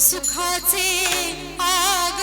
सुखाचे आग